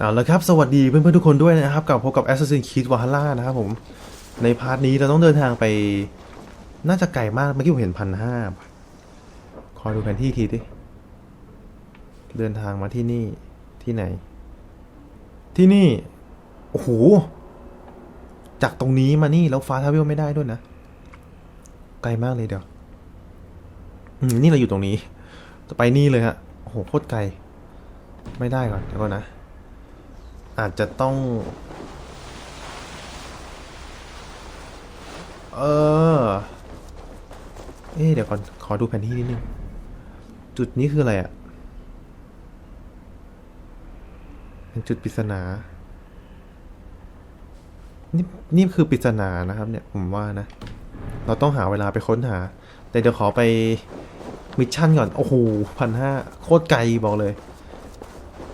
เอาละครับสวัสดีเพื่อนๆทุกคนด้วยนะครับกลับพบกับ Assassin's Creed Valhalla นะครับผม ในพาร์ทนี้เราต้องเดินทางไป น่าจะไกลมากเมื่อกี้ผมเห็นพันห้าขอยดูแผนที่ทีดิเดินทางมาที่นี่ที่ไหน ที่นี่ โอ้โห จากตรงนี้มานี่แล้วฟ้าทาเวลไม่ได้ด้วยนะ ไกลมากเลยเดี๋ยวนี่เราอยู่ตรงนี้ จะไปนี่เลยฮะโอ้โหโคตรไกล ไม่ได้ก่อนเดี๋ยวก่อนนะ อาจจะต้อง เออ เอ๊เดี๋ยวก่อนขอดูแผนที่นิดนึง จุดนี้คืออะไรอะ่ะเป็นจุดปริศนา นี่นี่คือปริศนานะครับ เนี่ยผมว่านะ เราต้องหาเวลาไปค้นหา แต่เดี๋ยวขอไปมิชชั่นก่อน โอ้โหพันห้าโคตรไกลบอกเลย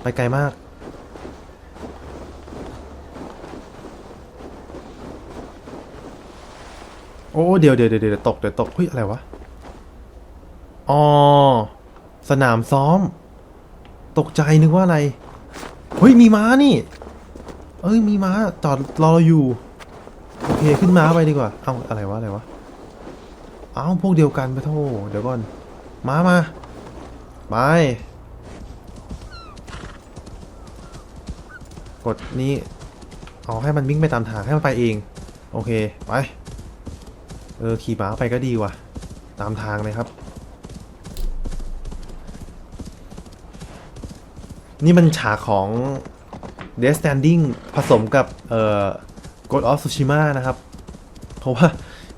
ไปไกลมาก อ้เดี๋ยวเดี๋ยวเดี๋ยวเดี๋ยวตกเดี๋ยวตกเฮ้ยอะไรวะอ๋อสนามซ้อม ตกใจนึกว่าอะไรเฮ้ยมีม้านี่ เอ้ยมีม้าจอดรอเราอยู่โอเคขึ้นม้าไปดีกว่าเอ้าอะไรวะอะไรวะเอ้าพวกเดียวกันไปโทษเดี๋ยวก่อนม้ามาไปกดนี้เอาให้มันวิ่งไปตามทางให้มันไปเอง โอเค ไป เออขี่ม้าไปก็ดีว่ะ ตามทางเลยครับ นี่มันฉากของ Death Standing ผสมกับเอ่อ God of Tsushima นะครับ เพราะว่า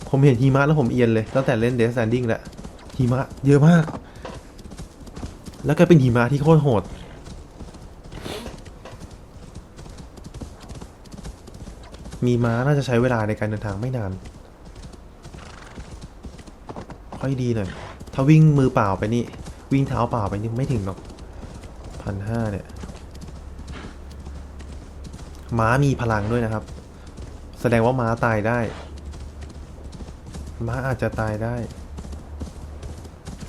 ผมเห็นหิมะแล้วผมเอียนเลย ตั้งแต่เล่น Death Standing แหละหิมะเยอะมาก แล้วก็เป็นหิมะที่โคตรโหดมีม้าน่าจะใช้เวลาในการเดินทางไม่นาน ค่อยดีหน่อย ถ้าวิ่งมือเปล่าไปนี่ วิ่งเท้าเปล่าไปนี่ไม่ถึงหรอกพันห้าเนี่ย ม้ามีพลังด้วยนะครับ แสดงว่าม้าตายได้ ม้าอาจจะตายได้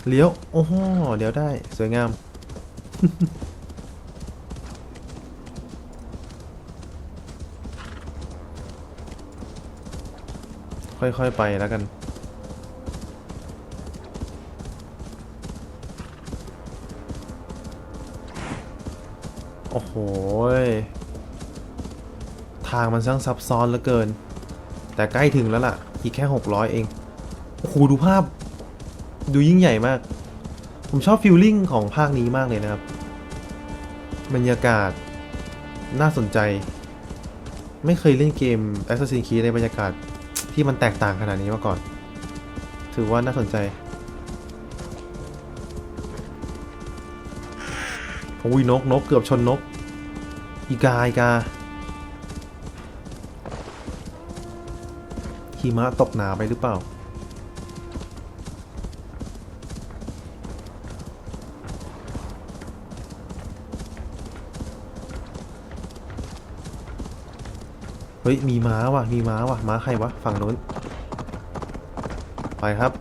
เลี้ยว โอ้โหเดี๋ยวได้ สวยงามค่อยๆ ไปแล้วกัน โอ้โห ทางมันช่างซับซ้อนเหลือเกิน แต่ใกล้ถึงแล้วล่ะ อีกแค่ 600 เอง โอ้โห ดูภาพ ดูยิ่งใหญ่มาก ผมชอบฟิลลิ่งของภาคนี้มากเลยนะครับ บรรยากาศน่าสนใจ ไม่เคยเล่นเกม Assassin's Creed ในบรรยากาศที่มันแตกต่างขนาดนี้มาก่อน ถือว่าน่าสนใจ อ้ยนกนกเกือบชนนก อีกาอีกาหิมะตกหนาไปหรือเปล่า เฮ้ย มีม้าว่ะ มีม้าว่ะ ม้าใครวะ ฝั่งนู้น ไปครับ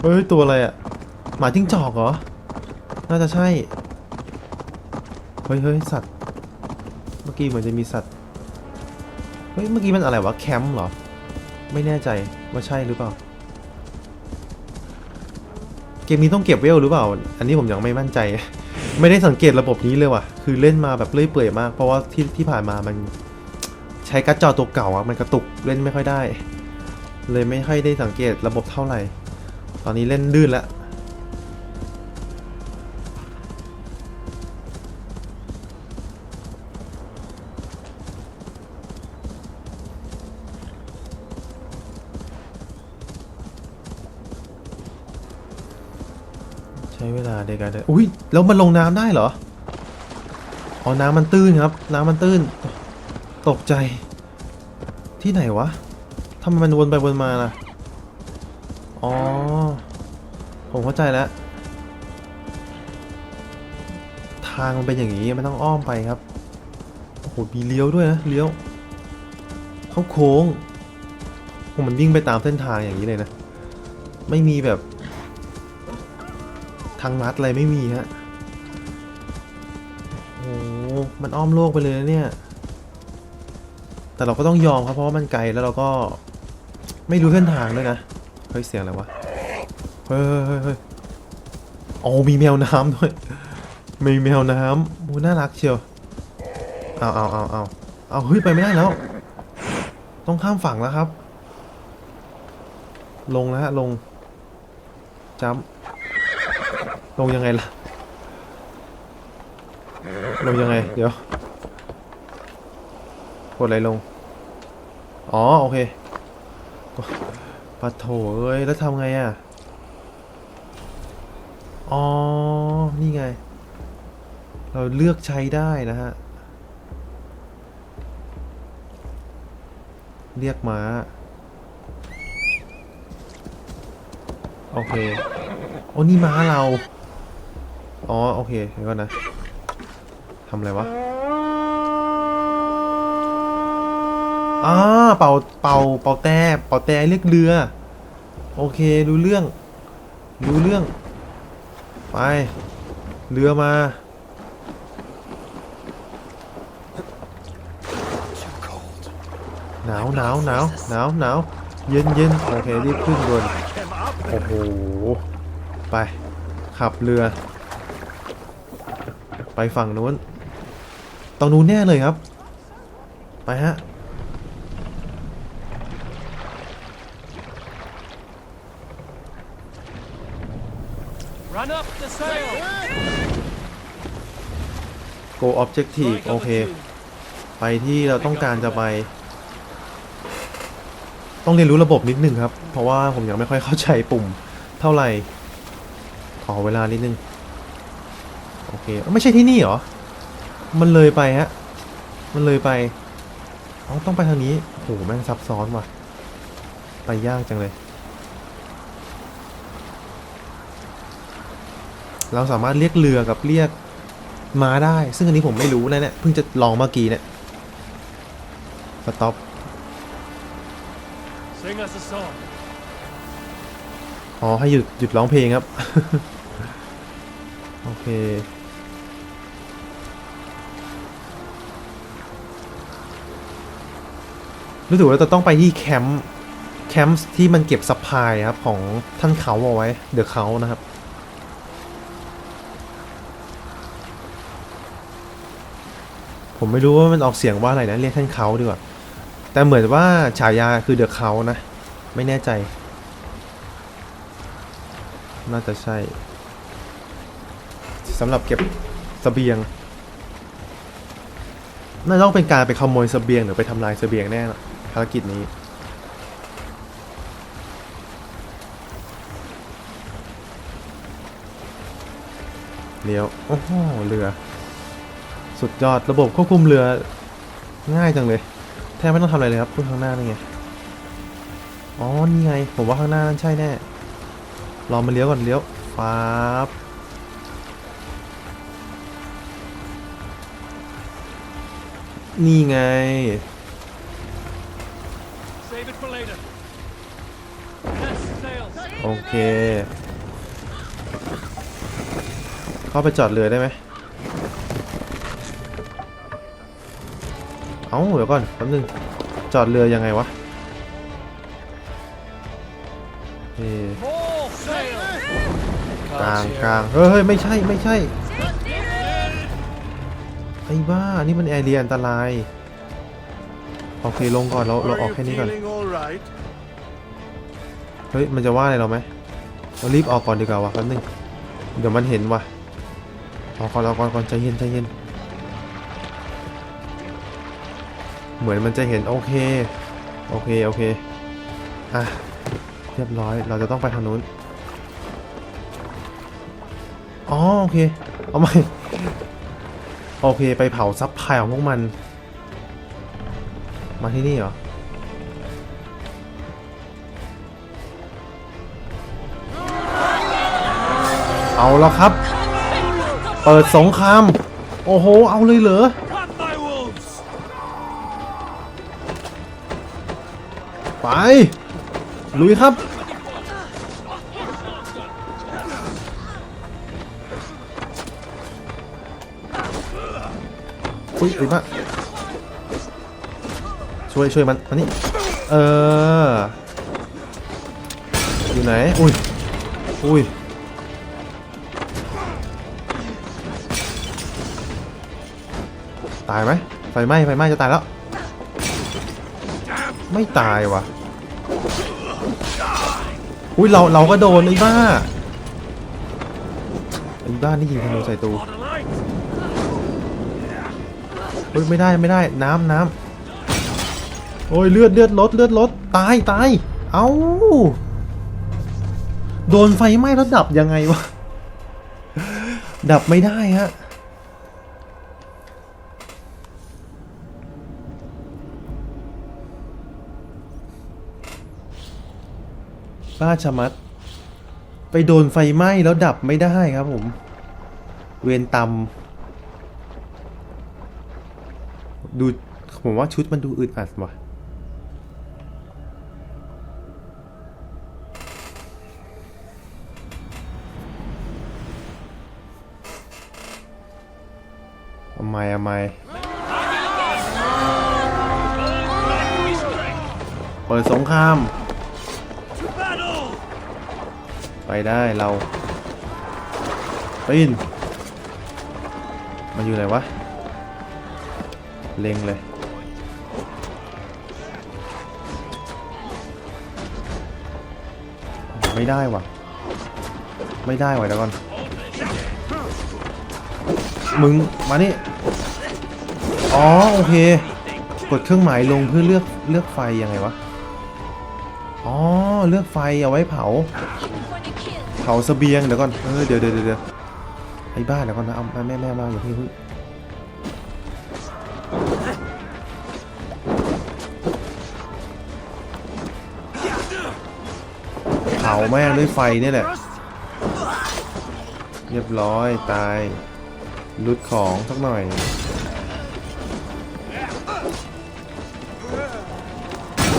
เฮ้ย ตัวอะไรอะ หมาจิ้งจอกเหรอ น่าจะใช่ เฮ้ยเฮ้ยสัตว์ เมื่อกี้เหมือนจะมีสัตว์ เฮ้ย เมื่อกี้มันอะไรวะ แคมป์เหรอ ไม่แน่ใจว่าใช่หรือเปล่า เกมนี้ต้องเก็บเวลหรือเปล่า อันนี้ผมยังไม่มั่นใจ ไม่ได้สังเกตระบบนี้เลยว่ะ คือเล่นมาแบบเลื่อยเปื่อยมาก เพราะว่าที่ที่ผ่านมามัน ใช้การ์ดจอตัวเก่าอะมันกระตุกเล่นไม่ค่อยได้ เลยไม่ค่อยได้สังเกตระบบเท่าไหร่ ตอนนี้เล่นลื่นแล้ว ใช้เวลาในการเดินอุ้ยแล้วมันลงน้ำได้เหรออ๋อน้ำมันตื้นครับ น้ำมันตื้น ตกใจที่ไหนวะทำไมมันวนไปวนมาล่ะอ๋อผมเข้าใจแล้วทางมันเป็นอย่างนี้มันต้องอ้อมไปครับโอ้โหมีเลี้ยวด้วยนะเลี้ยวเข้าโค้งโอ้มันวิ่งไปตามเส้นทางอย่างนี้เลยนะ ไม่มีแบบ ทางลัดอะไรไม่มีฮะโอ้มันอ้อมโลกไปเลยนะเนี่ย แต่เราก็ต้องยอมครับเพราะว่ามันไกลแล้วเราก็ไม่รู้เส้นทางด้วยนะ เฮ้ยเสียงอะไรวะ เฮ้ยเฮ้ยเฮ้ยโอ้มีแมวน้ำด้วย มีแมวน้ำโอ้น่ารักเชียว เอาเอาเอาเอาเอาเฮ้ยไปไม่ได้แล้ว ต้องข้ามฝั่งแล้วครับ ลงแล้วฮะลงจัมป์ ลงยังไงล่ะ ลงยังไง เดี๋ยวกดอะไรลง อ๋อ โอเคปัดโถเอ้ย แล้วทำไงอะ อ๋อ นี่ไง เราเลือกใช้ได้นะฮะ เรียกม้า โอเค โอ้นี่ม้าเรา อ๋อโอเคเดี๋ยวก่อนนะทำอะไรวะอ่าเป่าเป่าเป่าแต่เป่าแต่เรียกเรือ โอเครู้เรื่อง รู้เรื่อง ไป เรือมาหนาวหนาวหนาวหนาวหนาวเย็นเย็นโอเครีบขึ้นด่วนโอ้โห ไป ขับเรือ ไปฝั่งนู้นตรงนู้นแน่เลยครับ ไปฮะ Run up the sail. go objective โอเค ไปที่เราต้องการจะไป ต้องเรียนรู้ระบบนิดนึงครับ เพราะว่าผมยังไม่ค่อยเข้าใจปุ่มเท่าไหร่ ขอเวลานิดนึงโอ เคเอ้าไม่ใช่ที่นี่เหรอ มันเลยไปฮะ มันเลยไปอ๋อต้องไปทางนี้โหแม่งซับซ้อนว่ะ ไปยากจังเลย เราสามารถเรียกเรือกับเรียกม้าได้ ซึ่งอันนี้ผมไม่รู้นะเนี่ยเพิ่งจะลองเมื่อกี้เนี่ย สต็อป Sing us a song. อ๋อ ให้หยุดหยุดร้องเพลงครับ โอเค รู้สึกว่าจะต้องไปที่แคมป์แคมป์ที่มันเก็บซัพพลายครับของท่านเขาเอาไว้เดอะเขานะครับผมไม่รู้ว่ามันออกเสียงว่าอะไรนะเรียกท่านเขาดีกว่าแต่เหมือนว่าฉายาคือเดอะเขานะ ไม่แน่ใจ น่าจะใช่สำหรับเก็บสเสบียงน่าจะต้องเป็นการไปขโมยสเสบียงหรือไปทำลายสเสบียงแน่ละ ภารกิจนี้ เลี้ยว โอ้โห เรือ สุดยอดระบบควบคุมเรือ ง่ายจังเลย แทบไม่ต้องทำอะไรเลยครับพูดข้างหน้านี่ไง อ๋อ นี่ไง ผมว่าข้างหน้านั่นใช่แน่รอมาเลี้ยวก่อนเลี้ยวฟ้าบนี่ไง โอเค เข้าไปจอดเรือได้ไหมเอ้าเดี๋ยวก่อนแป๊บนึง จอดเรือยังไงวะเอ๊ะ More sail. กลางกลางเฮ้ยไม่ใช่ไม่ใช่ไอ้บ้า นี่มันแอเรียอันตราย โอเค ลงก่อน เรา เราออกแค่นี้ก่อน เฮ้ย มันจะว่าอะไรเราไหมเรารีบออกก่อนดีกว่าวะแป๊บนึง เดี๋ยวมันเห็นว่ะออกก่อนออกก่อนก่อนใจเย็นใจเย็น เหมือนมันจะเห็นโอเค โอเค โอเค อะ เรียบร้อย เราจะต้องไปทางนู้น อ๋อ โอเค เอาใหม่ โอเค ไปเผาซับพลายของพวกมัน มาที่นี่เหรอ เอาแล้วครับ เปิดสงคราม โอ้โห เอาเลยเหรอ ไป ลุยครับ อุ้ยอุ้ยมาช่วยช่วยมันมานี่ เออ อยู่ไหน อุ้ย อุ้ย ตายไหมไฟไหม้ไฟไหม้จะตายแล้ว ไม่ตายวะอุ้ยเราเราก็โดนไอ้บ้าไอ้บ้านี่ยิงธนูใส่ตูเฮ้ยไม่ได้ไม่ได้น้ำน้ำโอ้ยเลือดเลือดลดเลือดลดตายตายเอ้าโดนไฟไหม้แล้วดับยังไงวะ ดับไม่ได้ฮะ บ้าชะมัด ไปโดนไฟไหม้แล้วดับไม่ได้ครับผม เวรตำดูผมว่าชุดมันดูอึดอัดว่ะทำไมทำไมเปิดสงคราม ไปได้เราปีนมันอยู่ไหนวะ เล็งเลยไม่ได้ว่ะ ไม่ได้ว่ะเดี๋ยวก่อน มึง มานี่ อ๋อ โอเค กดเครื่องหมายลงเพื่อเลือกเลือกไฟยังไงวะ อ๋อ เลือกไฟเอาไว้เผา เผาเสบียงเดี๋ยวก่อนเออเดี๋ยวเดี๋ยวเดี๋ยวเดี๋ยวไอ้บ้าเดี๋ยวก่อนนะเอาแม่แม่มาอย่าเพิ่งเพิ่งเผาแม่งด้วยไฟนี่แหละ เรียบร้อยตายลุดของสักหน่อย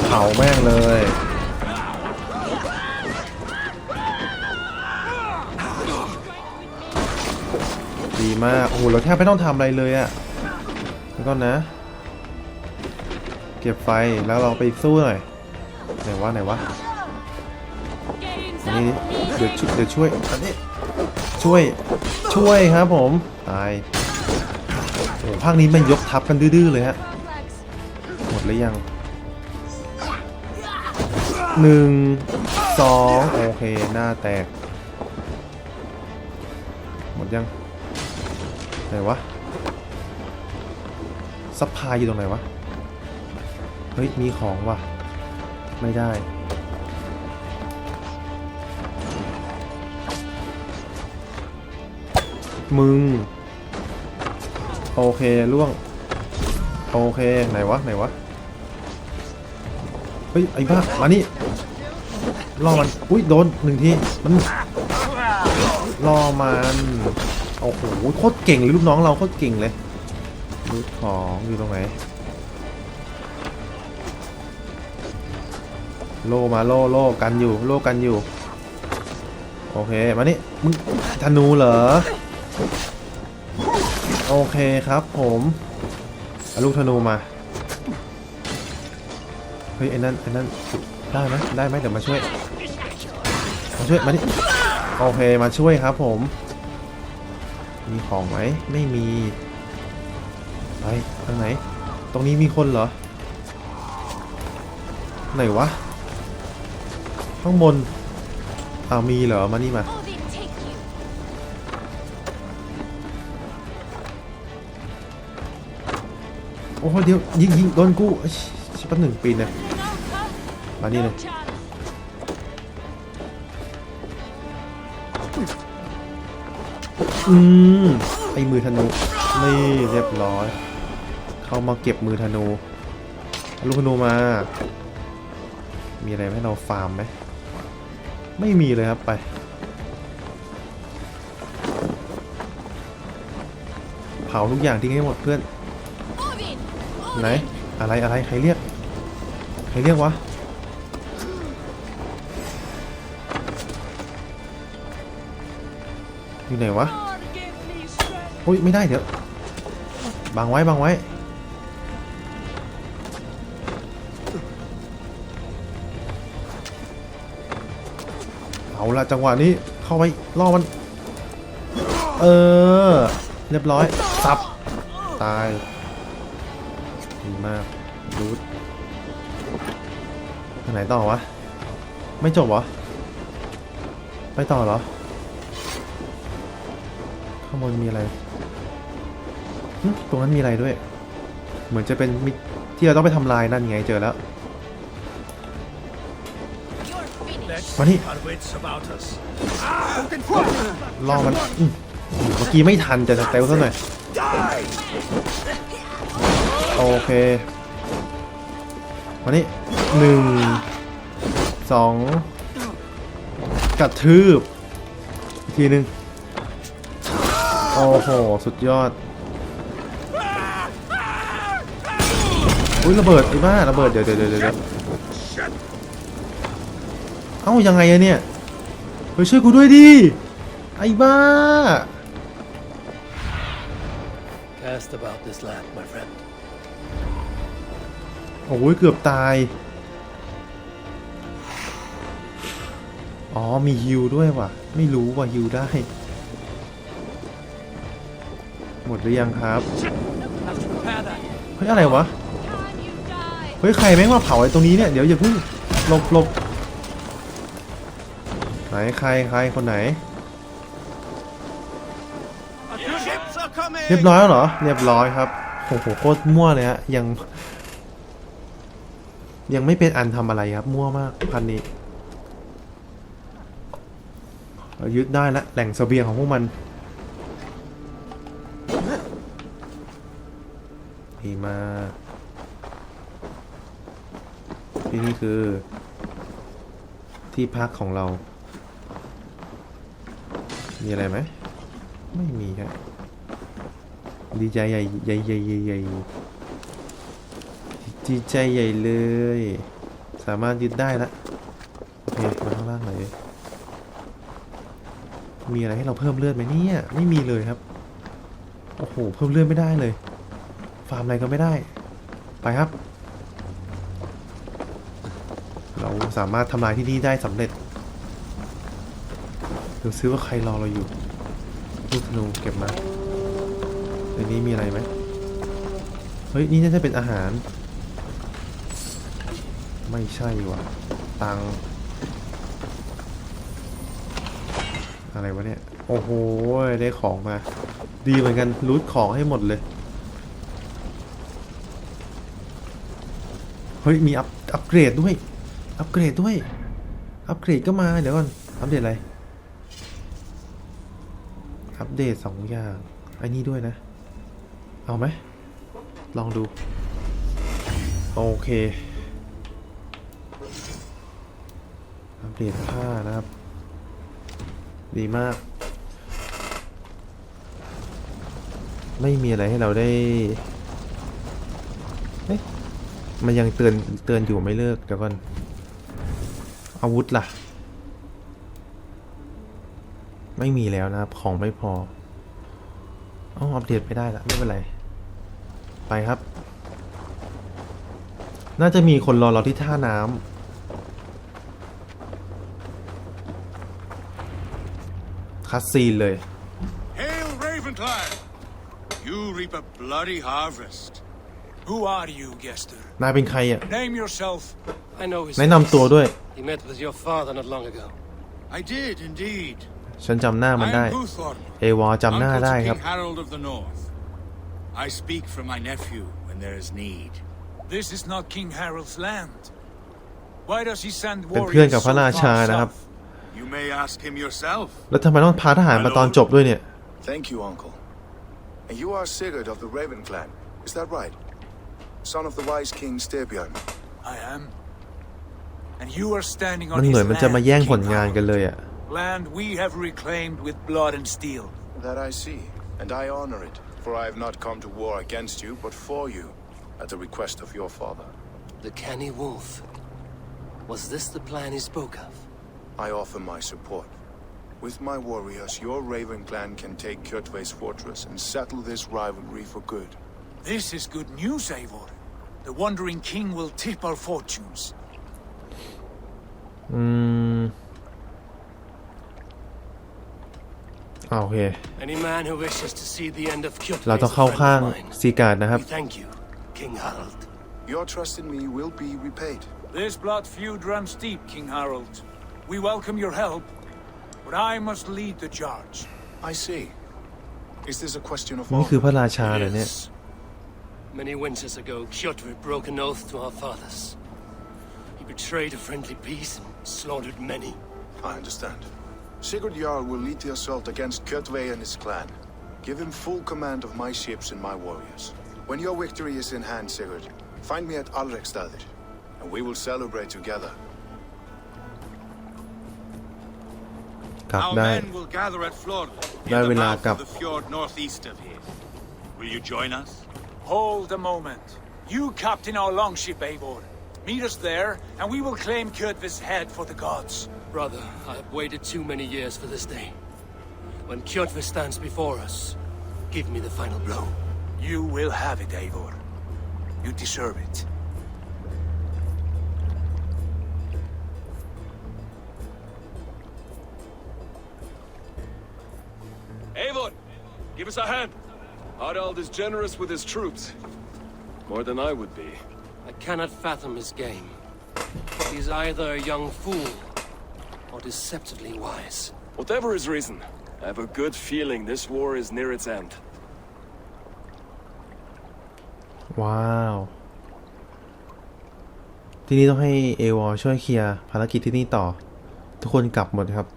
เผาแม่งเลย มาก โอ้โห เราแทบไม่ต้องทำอะไรเลยอะแล้วก็นะ เก็บไฟ แล้วเราไปสู้หน่อย ไหนวะ ไหนวะ อันนี้ เดี๋ยวช่วยเดี๋ยวช่วย อันนี้ ช่วย ช่วยครับผม ตาย โอ้ภาคนี้มันยกทับกันดื้อๆเลยฮะ หมดหรือยัง หนึ่ง สอง โอเค หน้าแตก หมดยัง ไหนวะซัพพลายอยู่ตรงไหนวะ เฮ้ย มีของว่ะ ไม่ได้ มึง โอเคล่วง โอเค ไหนวะ ไหนวะ เฮ้ย ไอ้บ้า มานี่ล่อมัน อุ้ยโดนหนึ่งที มันล่อมัน โอ้โหโคตรเก่งเลยลูกน้องเราโคตรเก่งเลยลูกของอยู่ตรงไหนโลมาโลโลกันอยู่โลกันอยู่ โอเคมานี่มึงธนูเหรอ โอเคครับผมเอาลูกธนูมาเฮ้ยไอ้นั่นไอ้นั่นได้ไหมได้ไหมเดี๋ยวมาช่วยมาช่วยมานี่โอเคมาช่วยครับผม มีของไหมไม่มีไปทางไหน ตรงนี้มีคนเหรอ ไหนวะ ข้างบนเอามีเหรอ มานี่มา โอ้โหเดี๋ยว ยิงยิงโดนกูเอ้ยชิบหนึ่งปีนเลย No cover. มานี่เลย อืมไอมือธนู นี่เรียบร้อย เข้ามาเก็บมือธนูลูกธนูมา มีอะไรให้เราฟาร์มไหม ไม่มีเลยครับไป เผาทุกอย่างทิ้งให้หมดเพื่อน ไหน อะไรอะไรใครเรียก ใครเรียกวะอยู่ไหนวะ อ้ยไม่ได้เดี๋ยวบังไว้บังไว้ เอาละจังหวะนี้เข้าไปล่อมัน เออ เรียบร้อยซับ ตายดีมากรูดทางไหนต่อวะ ไม่จบเหรอไปต่อเหรอข้างบนมีอะไร ตรงนั้นมีอะไรด้วย เหมือนจะเป็นที่เราต้องไปทำลายนั่นไงเจอแล้ว You're finished. Let's Money. keep our wits about us. ล่อมันเมื่อกี้ไม่ทันจะสเตลซะหน่อยโอเควันนี้หนึ่งสองกระทืบ อีกทีหนึ่งโอ้โห สุดยอด อุ้ยระเบิดไอ้บ้าระเบิดเดี๋ยวเดี๋ยวเดี๋ยวเดี๋ยวเอ้ายังไงอะเนี่ยเฮ้ยช่วยกูด้วยดิไอ้บ้า Cast about this land, my friend. โอ้ยเกือบตาย อ๋อมีฮิวด้วยว่ะ ไม่รู้ว่าฮิวได้ หมดหรือยังครับ Have to prepare that. เฮ้ยอะไรวะ ฮ้ยใครแม่งมาเผาไอ้ตรงนี้เนี่ยเดี๋ยวอย่าเพิ่งหลบหลบไหนใครใครคนไหน เรียบร้อยแล้วเหรอเรียบร้อยครับโอ้โหโคตรมั่วเลยฮะยัง ยังไม่เป็นอันทำอะไรครับมั่วมากพันนี้เรายึดได้ล้วแหล่งเสบียงของพวกมันดีมาก ที่นี่คือ ที่พักของเรา มีอะไรไหม ไม่มีครับดีใจใหญ่ใหญ่ใหญ่ใหญ่ใหญ่ดีใจใหญ่เลย สามารถยึดได้ละโอเคมาข้างล่างหน่อยมีอะไรให้เราเพิ่มเลือดไหมเนี่ย ไม่มีเลยครับ โอ้โห เพิ่มเลือดไม่ได้เลย ฟาร์มอะไรก็ไม่ได้ ไปครับ เรา สามารถทำลายที่นี่ได้สำเร็จเดูซิว่าใครรอเราอยู่ลูกธนูเก็บมาในนี้มีอะไรไหมเฮ้ย นี่น่าจะเป็นอาหาร ไม่ใช่ว่ะ ตัง อะไรวะเนี่ย โอ้โห ได้ของมา ดีเหมือนกันรูทของให้หมดเลย เฮ้ย มีอัพอัพเกรดด้วย อัพเกรดด้วย อัพเกรดก็มา เดี๋ยวก่อน อัปเดตอะไร อัปเดตสองอย่าง ไอ้นี่ด้วยนะ เอาไหม ลองดู โอเค อัปเดตผ้านะครับ ดีมาก ไม่มีอะไรให้เราได้เอ๊ะมันยังเตือนเตือนอยู่ไม่เลิกเดี๋ยวก่อน อาวุธล่ะ ไม่มีแล้วนะครับ ของไม่พออ๋ออัปเดตไม่ได้ละไม่เป็นไร ไปครับ น่าจะมีคนรอเราที่ท่าน้ำคัสซีนเลย Hail Ravenclad! You reap a bloody harvest. Who are you, Gester? นายเป็นใครอะ Name yourself. I know his แนะนำตัว face. ด้วย He met with your father not long ago. I did indeed. ฉันจำหน้ามัน I ได้ am Boothorn, เอวอจำหน้า uncle ได้ to ครับ King Harold of the North. I speak for my nephew when there is need. This is not King Harold's land. Why does he send เป็นเพื่อน warriors กับพ so ระราชา far นะครับ south? You may ask him yourself. แล้วทำไมต้องพาทหารมาตอนจบด้วยเนี่ย Thank you, Uncle. And you are Sigurd of the Raven clan, is that right? Son of the wise king Styrbjörn. I am. And you are standing มัน on เหมื his อนมันจะมา land, แย่ง King ผลงาน Harold. กันเลยอ่ะ Land we have reclaimed with blood and steel. That I see, and I honor it, for I have not come to war against you, but for you, at the request of your father. The canny wolf. Was this the plan he spoke of? I offer my support. With my warriors, your Raven clan can take Kjotve's fortress and settle this rivalry for good. This is good news, Eivor. The Wandering King will tip our fortunes. อืมอ่าโอเค Any man who wishes to see the end of Kyoto เราต้อง is a เข้า friend ข้าง of mine. ซีการ์ดนะครับ We thank you, King Harald. Your trust in me will be repaid. This blood feud runs deep, King Harold. We welcome your help, but I must lead the charge. I see. Is this a question of นี่คือ honor? พระราชาเลยเนี่ย Yes. Many winters ago, Kjotve broke an oath to our fathers. Betrayed a friendly peace and slaughtered many. I understand. Sigurd Jarl will lead the assault against Kurtvei and his clan. Give him full command of my ships and my warriors. When your victory is in hand, Sigurd, find me at Alrekstadir, and we will celebrate together. Our men will gather at Flord, in the mouth of the fjord northeast of here. Will you join us? Hold a moment. You captain our longship, Eivor. Meet us there, and we will claim Kjotve's head for the gods. Brother, I have waited too many years for this day. When Kjotve stands before us, give me the final blow. You will have it, Eivor. You deserve it. Avon, give us a hand. Harald is generous with his troops. More than I would be. I cannot fathom his game. He's either a young fool or deceptively wise. Whatever his reason, I have a good feeling this war is near its end. ว้าวทีนี้ต้องให้เอวอช่วยเคลียร์ภารกิจที่นี่ต่อ ทุกคนกลับหมดครับ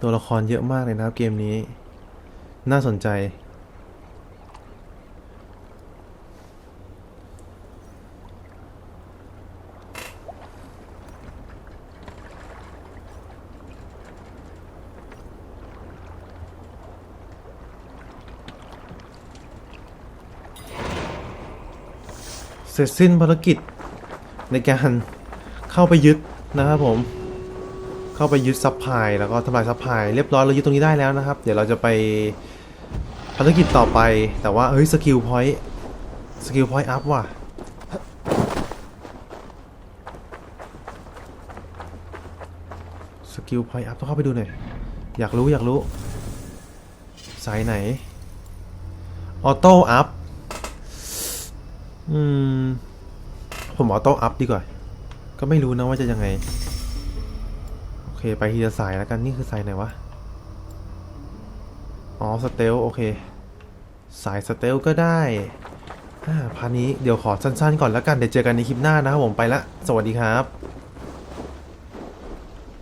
ตัวละครเยอะมากเลยนะครับเกมนี้ น่าสนใจ เสร็จสิ้นภารกิจในการเข้าไปยึดนะครับผม เข้าไปยึดซับพลายแล้วก็ทำลายซับพลายเรียบร้อยเรายึดตรงนี้ได้แล้วนะครับ เดี๋ยวเราจะไปภารกิจต่อไปแต่ว่าเฮ้ยสกิลพอยต์สกิลพอยต์อัพว่ะสกิลพอยต์อัพต้องเข้าไปดูหน่อยอยากรู้อยากรู้ สายไหนออโต้อัพ อืม ผมออโต้อัพดีกว่า ก็ไม่รู้นะว่าจะยังไง โอเค ไปทีละสายแล้วกันนี่คือสายไหนวะ อ๋อสเตลโอเค สายสเตลก็ได้อ่าพานี้เดี๋ยวขอสั้นๆก่อนแล้วกัน เดี๋ยวเจอกันในคลิปหน้านะครับผมไปละ สวัสดีครับ